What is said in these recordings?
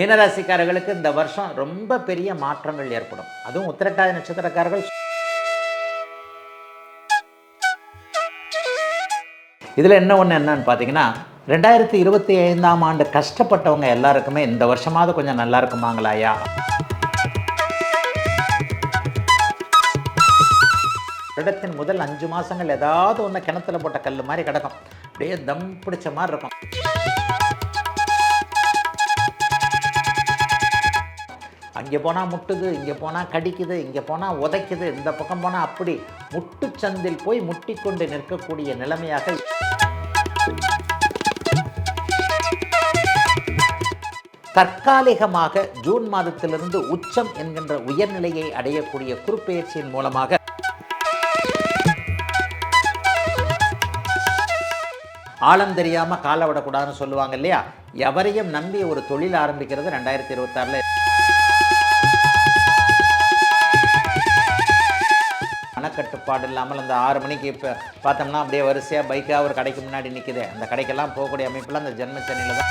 மீனராசிக்காரர்களுக்கு இந்த வருஷம் ரொம்ப பெரிய மாற்றங்கள் ஏற்படும். அதுவும் உத்திரட்டாதி நட்சத்திரக்காரர்கள். இதில் என்ன ஒன்று என்னன்னு பார்த்தீங்கன்னா ரெண்டாயிரத்தி இருபத்தி ஐந்தாம் ஆண்டு கஷ்டப்பட்டவங்க எல்லாருக்குமே இந்த வருஷமாவது கொஞ்சம் நல்லா இருக்குமாங்களாயா வருடத்தின் முதல் அஞ்சு மாதங்கள் ஏதாவது ஒன்று கிணத்துல போட்ட கல் மாதிரி கிடக்கும். அப்படியே தம் பிடிச்ச மாதிரி இருக்கும். அங்கே போனால் முட்டுது இங்கே போனால் கடிக்குது இங்கே போனால் உதைக்குது இந்த பக்கம் போனால் அப்படி. முட்டுச்சந்தில் போய் முட்டிக்கொண்டு நிற்கக்கூடிய நிலைமையாக தற்காலிகமாக ஜூன் மாதத்திலிருந்து உச்சம் என்கின்ற உயர்நிலையை அடையக்கூடிய குறுப்பெயர்ச்சியின் மூலமாக ஆழம் தெரியாமல் காலை விடக்கூடாதுன்னு சொல்லுவாங்க இல்லையா? எவரையும் நம்பி ஒரு தொழில் ஆரம்பிக்கிறது ரெண்டாயிரத்தி இருபத்தாறில். மனக்கட்டுப்பாடு இல்லாமல் அந்த ஆறு மணிக்கு இப்போ பார்த்தோம்னா அப்படியே வரிசையாக பைக்காக ஒரு கடைக்கு முன்னாடி நிற்கிது அந்த கடைக்கெல்லாம் போகக்கூடிய அமைப்பில் அந்த ஜென்மச்சனியில் தான்.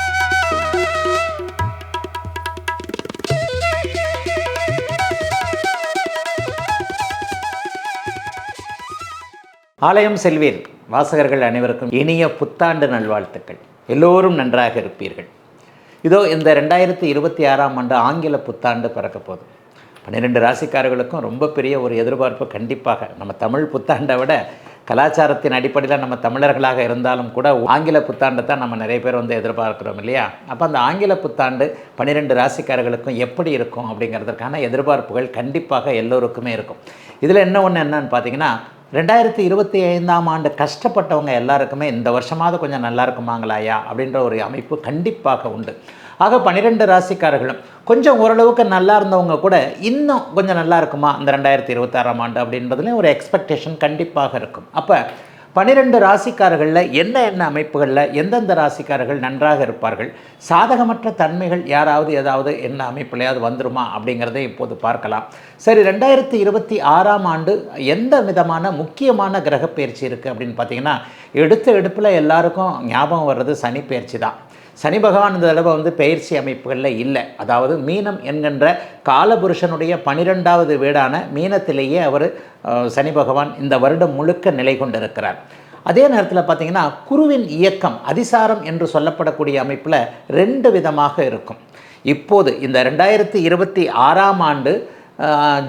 ஆலயம் செல்வீர் வாசகர்கள் அனைவருக்கும் இனிய புத்தாண்டு நல்வாழ்த்துக்கள். எல்லோரும் நன்றாக இருப்பீர்கள். இதோ இந்த ரெண்டாயிரத்தி இருபத்தி ஆறாம் ஆண்டு ஆங்கில புத்தாண்டு பிறக்க போகுது. பன்னிரெண்டு ராசிக்காரர்களுக்கும் ரொம்ப பெரிய ஒரு எதிர்பார்ப்பு கண்டிப்பாக. நம்ம தமிழ் புத்தாண்டை விட கலாச்சாரத்தின் அடிப்படையில் நம்ம தமிழர்களாக இருந்தாலும் கூட ஆங்கில புத்தாண்டை தான் நம்ம நிறைய பேர் வந்து எதிர்பார்க்குறோம் இல்லையா? அப்போ அந்த ஆங்கில புத்தாண்டு பன்னிரெண்டு ராசிக்காரர்களுக்கும் எப்படி இருக்கும் அப்படிங்கிறதுக்கான எதிர்பார்ப்புகள் கண்டிப்பாக எல்லோருக்குமே இருக்கும். இதில் என்ன ஒன்று என்னன்னு பார்த்தீங்கன்னா ரெண்டாயிரத்தி இருபத்தி ஐந்தாம் ஆண்டு கஷ்டப்பட்டவங்க எல்லாருக்குமே இந்த வருஷமாவது கொஞ்சம் நல்லா இருக்குமாங்களாயா அப்படின்ற ஒரு அமைப்பு கண்டிப்பாக உண்டு. ஆக பன்னிரெண்டு ராசிக்காரர்களும் கொஞ்சம் ஓரளவுக்கு நல்லா இருந்தவங்க கூட இன்னும் கொஞ்சம் நல்லா இருக்குமா இந்த ரெண்டாயிரத்தி இருபத்தாறாம் ஆண்டு அப்படின்றதுலேயும் ஒரு எக்ஸ்பெக்டேஷன் கண்டிப்பாக இருக்கும். அப்போ பன்னிரெண்டு ராசிக்காரர்களில் என்ன என்ன அமைப்புகளில் எந்தெந்த ராசிக்காரர்கள் நன்றாக இருப்பார்கள்? சாதகமற்ற தன்மைகள் யாராவது ஏதாவது என்ன அமைப்புலையாவது வந்துருமா அப்படிங்கிறதை இப்போது பார்க்கலாம். சரி ரெண்டாயிரத்தி இருபத்தி ஆறாம் ஆண்டு எந்த விதமான முக்கியமான கிரக பயிற்சி இருக்குது அப்படின்னு பார்த்தீங்கன்னா எடுத்த எடுப்பில் எல்லாருக்கும் ஞாபகம் வர்றது சனி பயிற்சி தான். சனி பகவான் இந்த தடவை வந்து பயிற்சி அமைப்புகளில் இல்லை. அதாவது மீனம் என்கின்ற காலபுருஷனுடைய பனிரெண்டாவது வீடான மீனத்திலேயே அவர் சனி பகவான் இந்த வருடம் முழுக்க நிலை கொண்டிருக்கிறார். அதே நேரத்தில் பார்த்தீங்கன்னா குருவின் இயக்கம் அதிசாரம் என்று சொல்லப்படக்கூடிய அமைப்பில் ரெண்டு விதமாக இருக்கும். இப்போது இந்த ரெண்டாயிரத்தி இருபத்தி ஆறாம் ஆண்டு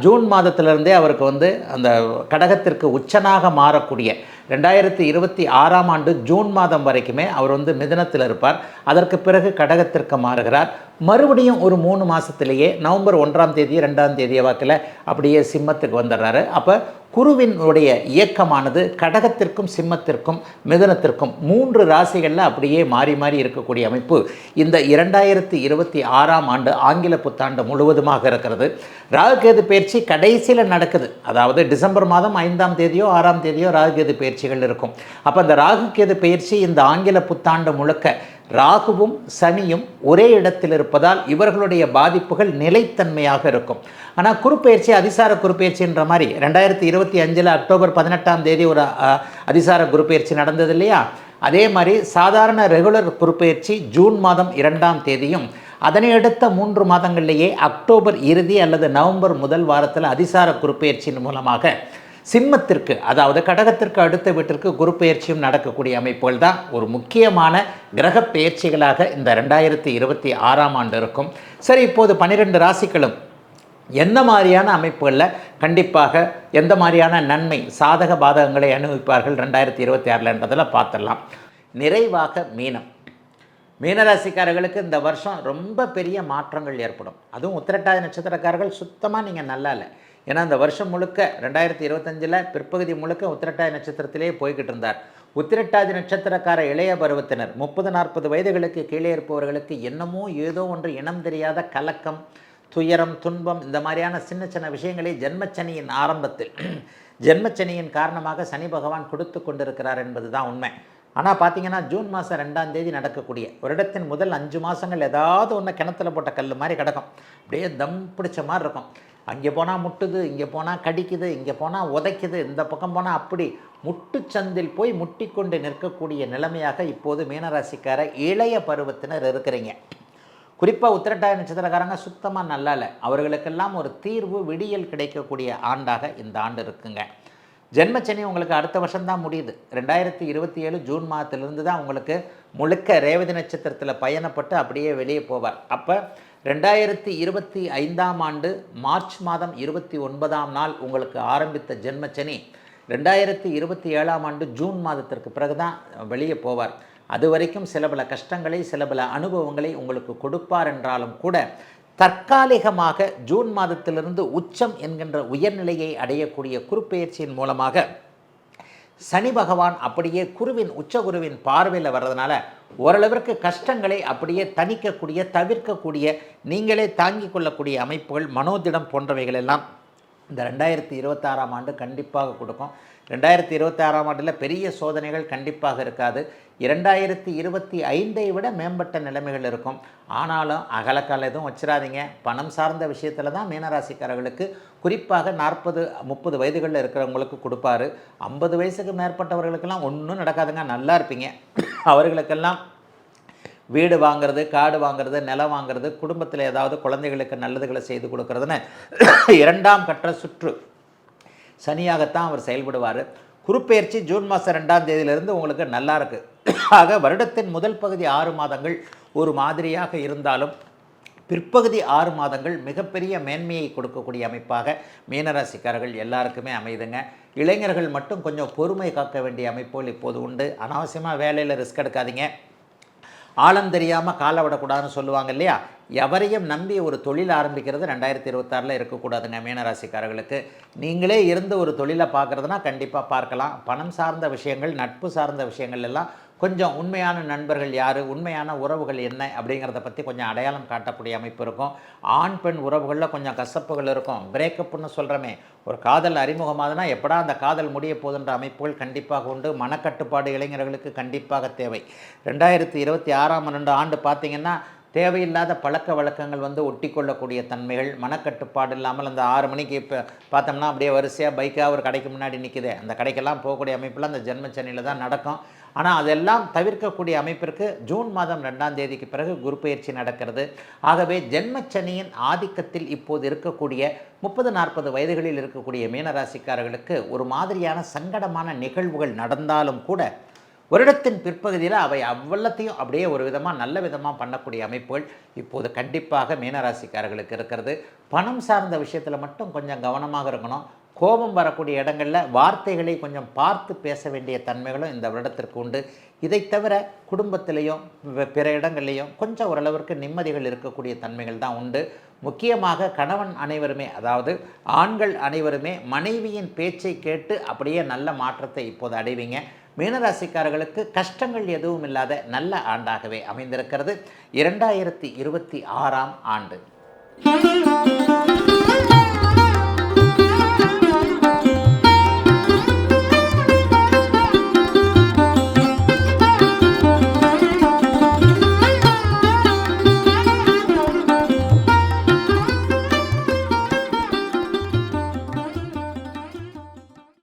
ஜூன் மாதத்திலிருந்தே அவருக்கு வந்து அந்த கடகத்திற்கு உச்சனாக மாறக்கூடிய ரெண்டாயிரத்தி இருபத்தி ஆறாம் ஆண்டு ஜூன் மாதம் வரைக்குமே அவர் வந்து மிதனத்தில் இருப்பார். அதற்கு பிறகு கடகத்திற்கு மாறுகிறார். மறுபடியும் ஒரு மூணு மாதத்திலேயே நவம்பர் ஒன்றாம் தேதி ரெண்டாம் தேதியை வாக்கில் அப்படியே சிம்மத்துக்கு வந்துடுறாரு. அப்போ குருவினுடைய இயக்கமானது கடகத்திற்கும் சிம்மத்திற்கும் மிதனத்திற்கும் மூன்று ராசிகளில் அப்படியே மாறி மாறி இருக்கக்கூடிய அமைப்பு இந்த இரண்டாயிரத்தி இருபத்தி ஆறாம் ஆண்டு ஆங்கில புத்தாண்டு முழுவதுமாக இருக்கிறது. ராகுகேது பயிற்சி கடைசியில் நடக்குது. அதாவது டிசம்பர் மாதம் ஐந்தாம் தேதியோ ஆறாம் தேதியோ ராகுகேது பயிற்சிகள் இருக்கும். அப்போ அந்த ராகுகேது பயிற்சி இந்த ஆங்கில புத்தாண்டு முழுக்க ராகுவும் சனியும் ஒரே இடத்தில் இருப்பதால் இவர்களுடைய பாதிப்புகள் நிலைத்தன்மையாக இருக்கும். ஆனால் குறுப்பெயர்ச்சி அதிசார குறுப்பெயர்ச்சின்ற மாதிரி ரெண்டாயிரத்தி இருபத்தி அஞ்சில் அக்டோபர் பதினெட்டாம் தேதி ஒரு அதிசார குருப்பெயர்ச்சி நடந்தது இல்லையா? அதே மாதிரி சாதாரண ரெகுலர் குறுப்பெயர்ச்சி ஜூன் மாதம் இரண்டாம் தேதியும் அதனை அடுத்த மூன்று மாதங்களிலேயே அக்டோபர் இறுதி அல்லது நவம்பர் முதல் வாரத்தில் அதிசார குறுப்பெயர்ச்சியின் மூலமாக சிம்மத்திற்கு அதாவது கடகத்திற்கு அடுத்த வீட்டிற்கு குரு பெயர்ச்சியும் நடக்கக்கூடிய அமைப்புகள் தான் ஒரு முக்கியமான கிரக பெயர்ச்சிகளாக இந்த ரெண்டாயிரத்தி இருபத்தி ஆறாம் ஆண்டு இருக்கும். சரி இப்போது பன்னிரெண்டு ராசிகளும் எந்த மாதிரியான அமைப்புகளில் கண்டிப்பாக எந்த மாதிரியான நன்மை சாதக பாதகங்களை அனுபவிப்பார்கள் ரெண்டாயிரத்தி இருபத்தி ஆறில்ன்றதில் பார்த்துடலாம். நிறைவாக மீனம். மீனராசிக்காரர்களுக்கு இந்த வருஷம் ரொம்ப பெரிய மாற்றங்கள் ஏற்படும். அதுவும் உத்திரட்டாதி நட்சத்திரக்காரர்கள் சுத்தமாக நீங்கள் நல்லா இல்லை ஏன்னா அந்த வருஷம் முழுக்க ரெண்டாயிரத்தி இருபத்தஞ்சில் பிற்பகுதி முழுக்க உத்திரட்டாதி நட்சத்திரத்திலே போய்கிட்டு இருந்தார். உத்திரட்டாதி நட்சத்திரக்கார இளைய பருவத்தினர் முப்பது நாற்பது வயதுகளுக்கு கீழே இருப்பவர்களுக்கு என்னமோ ஏதோ ஒன்று இனம் தெரியாத கலக்கம் துயரம் துன்பம் இந்த மாதிரியான சின்ன சின்ன விஷயங்களை ஜென்மச்சனியின் ஆரம்பத்தில். ஜென்மச்சனியின் காரணமாக சனி பகவான் கொடுத்து கொண்டிருக்கிறார் என்பது தான் உண்மை. ஆனால் பார்த்தீங்கன்னா ஜூன் மாதம் ரெண்டாம் தேதி நடக்கக்கூடிய வருடத்தின் முதல் அஞ்சு மாதங்கள் ஏதாவது ஒன்று கிணத்துல போட்ட கல் மாதிரி கிடக்கும். அப்படியே தம் பிடிச்ச மாதிரி இருக்கும். அங்கே போனால் முட்டுது இங்கே போனால் கடிக்குது இங்கே போனால் உதைக்குது இந்த பக்கம் போனால் அப்படி முட்டுச்சந்தில் போய் முட்டிக்கொண்டு நிற்கக்கூடிய நிலைமையாக இப்போது மீனராசிக்கார இளைய பருவத்தினர் இருக்கிறீங்க. குறிப்பாக உத்திரட்டாய நட்சத்திரக்காரங்க சுத்தமாக நல்லா இல்லை அவர்களுக்கெல்லாம் ஒரு தீர்வு விடியல் கிடைக்கக்கூடிய ஆண்டாக இந்த ஆண்டு இருக்குங்க. ஜென்மச்சனி உங்களுக்கு அடுத்த வருஷம் தான் முடியுது. ரெண்டாயிரத்தி இருபத்தி ஏழு ஜூன் மாதத்திலிருந்து தான் உங்களுக்கு முழுக்க ரேவதி நட்சத்திரத்தில் பயணப்பட்டு அப்படியே வெளியே போவார். அப்போ ரெண்டாயிரத்தி இருபத்தி ஐந்தாம் ஆண்டு மார்ச் மாதம் இருபத்தி ஒன்பதாம் நாள் உங்களுக்கு ஆரம்பித்த ஜென்மச்சனி ரெண்டாயிரத்தி இருபத்தி ஏழாம் ஆண்டு ஜூன் மாதத்திற்கு பிறகு தான் வெளியே போவார். அது வரைக்கும் சில பல கஷ்டங்களை சில பல அனுபவங்களை உங்களுக்கு கொடுப்பார் என்றாலும் கூட தற்காலிகமாக ஜூன் மாதத்திலிருந்து உச்சம் என்கின்ற உயர்நிலையை அடையக்கூடிய குறுப்பெயர்ச்சியின் மூலமாக சனி பகவான் அப்படியே குருவின் உச்சகுருவின் பார்வையில் வர்றதுனால ஓரளவிற்கு கஷ்டங்களை அப்படியே தணிக்கக்கூடிய தவிர்க்கக்கூடிய நீங்களே தாங்கிக் கொள்ளக்கூடிய அமைப்புகள் மனோதிடம் போன்றவைகள் எல்லாம் இந்த ரெண்டாயிரத்தி இருபத்தாறாம் ஆண்டு கண்டிப்பாக கொடுக்கும். ரெண்டாயிரத்தி இருபத்தாறாம் ஆண்டில் பெரிய சோதனைகள் கண்டிப்பாக இருக்காது. இரண்டாயிரத்தி இருபத்தி ஐந்தை விட மேம்பட்ட நிலைமைகள் இருக்கும். ஆனாலும் அகலக்கால எதுவும் வச்சிடாதீங்க பணம் சார்ந்த விஷயத்தில் தான் மீனராசிக்காரர்களுக்கு குறிப்பாக நாற்பது முப்பது வயதுகளில் இருக்கிறவங்களுக்கு கொடுப்பாரு. ஐம்பது வயசுக்கு மேற்பட்டவர்களுக்கெல்லாம் ஒன்றும் நடக்காதுங்க. நல்லா இருப்பீங்க. அவர்களுக்கெல்லாம் வீடு வாங்குறது காடு வாங்குறது நிலம் வாங்குறது குடும்பத்தில் ஏதாவது குழந்தைகளுக்கு நல்லதுகளை செய்து கொடுக்கறதுன்னு இரண்டாம் கற்ற சுற்று. சனியாகத்தான் அவர் செயல்படுவார். குறுப்பெயர்ச்சி ஜூன் மாதம் ரெண்டாம் தேதியிலிருந்து உங்களுக்கு நல்லா இருக்குது ஆக வருடத்தின் முதல் பகுதி ஆறு மாதங்கள் ஒரு மாதிரியாக இருந்தாலும் பிற்பகுதி ஆறு மாதங்கள் மிகப்பெரிய மேன்மையை கொடுக்கக்கூடிய அமைப்பாக மீனராசிக்காரர்கள் எல்லாருக்குமே அமைதுங்க. இளைஞர்கள் மட்டும் கொஞ்சம் பொறுமை காக்க வேண்டிய அமைப்புகள் இப்போது உண்டு. அனாவசியமாக வேலையில் ரிஸ்க் எடுக்காதீங்க. ஆழம் தெரியாமல் காலை விடக்கூடாதுன்னு சொல்லுவாங்க இல்லையா? எவரையும் நம்பி ஒரு தொழில் ஆரம்பிக்கிறது ரெண்டாயிரத்தி இருபத்தாறில் இருக்கக்கூடாதுங்க மீனராசிக்காரர்களுக்கு. நீங்களே இருந்து ஒரு தொழிலை பார்க்குறதுனா கண்டிப்பாக பார்க்கலாம். பணம் சார்ந்த விஷயங்கள் நட்பு சார்ந்த விஷயங்கள் எல்லாம் கொஞ்சம் உண்மையான நண்பர்கள் யார்? உண்மையான உறவுகள் என்ன? அப்படிங்கிறத பற்றி கொஞ்சம் அடையாளம் காட்டக்கூடிய அமைப்பு இருக்கும். ஆண் பெண் உறவுகளில் கொஞ்சம் கசப்புகள் இருக்கும். பிரேக்கப்னு சொல்கிறோமே ஒரு காதல் அறிமுகமாதுன்னா எப்படா அந்த காதல் முடிய போதுன்ற அமைப்புகள் கண்டிப்பாக உண்டு. மனக்கட்டுப்பாடு இளைஞர்களுக்கு கண்டிப்பாக தேவை. ரெண்டாயிரத்தி இருபத்தி ஆறாம் ரெண்டு ஆண்டு பார்த்திங்கன்னா தேவையில்லாத பழக்க வழக்கங்கள் வந்து ஒட்டி கொள்ளக்கூடிய தன்மைகள் மனக்கட்டுப்பாடு இல்லாமல் அந்த ஆறு மணிக்கு இப்போ பார்த்தோம்னா அப்படியே வரிசையாக பைக்காக ஒரு கடைக்கு முன்னாடி நிற்குது அந்த கடைக்கெல்லாம் போகக்கூடிய அமைப்பில் அந்த ஜென்மச்சனியில் தான் நடக்கும். ஆனால் அதெல்லாம் தவிர்க்கக்கூடிய அமைப்பிற்கு ஜூன் மாதம் ரெண்டாம் தேதிக்கு பிறகு குரு பயிற்சி நடக்கிறது. ஆகவே ஜென்மச்சனியின் ஆதிக்கத்தில் இப்போது இருக்கக்கூடிய முப்பது நாற்பது வயதுகளில் இருக்கக்கூடிய மீனராசிக்காரர்களுக்கு ஒரு மாதிரியான சங்கடமான நிகழ்வுகள் நடந்தாலும் கூட வருடத்தின் பிற்பகுதியில் அவை அவ்வளத்தையும் அப்படியே ஒரு விதமாக நல்ல விதமாக பண்ணக்கூடிய அமைப்புகள் இப்போது கண்டிப்பாக மீனராசிக்காரர்களுக்கு இருக்கிறது. பணம் சார்ந்த விஷயத்தில் மட்டும் கொஞ்சம் கவனமாக இருக்கணும். கோபம் வரக்கூடிய இடங்களில் வார்த்தைகளை கொஞ்சம் பார்த்து பேச வேண்டிய தன்மைகளும் இந்த வருடத்திற்கு உண்டு. இதை தவிர குடும்பத்திலையும் பிற இடங்கள்லையும் கொஞ்சம் ஓரளவிற்கு நிம்மதிகள் இருக்கக்கூடிய தன்மைகள் தான் உண்டு. முக்கியமாக கணவன் அனைவருமே அதாவது ஆண்கள் அனைவருமே மனைவியின் பேச்சை கேட்டு அப்படியே நல்ல மாற்றத்தை இப்போது அடைவீங்க. மீனராசிக்காரர்களுக்கு கஷ்டங்கள் எதுவும் இல்லாத நல்ல ஆண்டாகவே அமைந்திருக்கிறது. இரண்டாயிரத்தி இருபத்தி ஆறாம் ஆண்டு.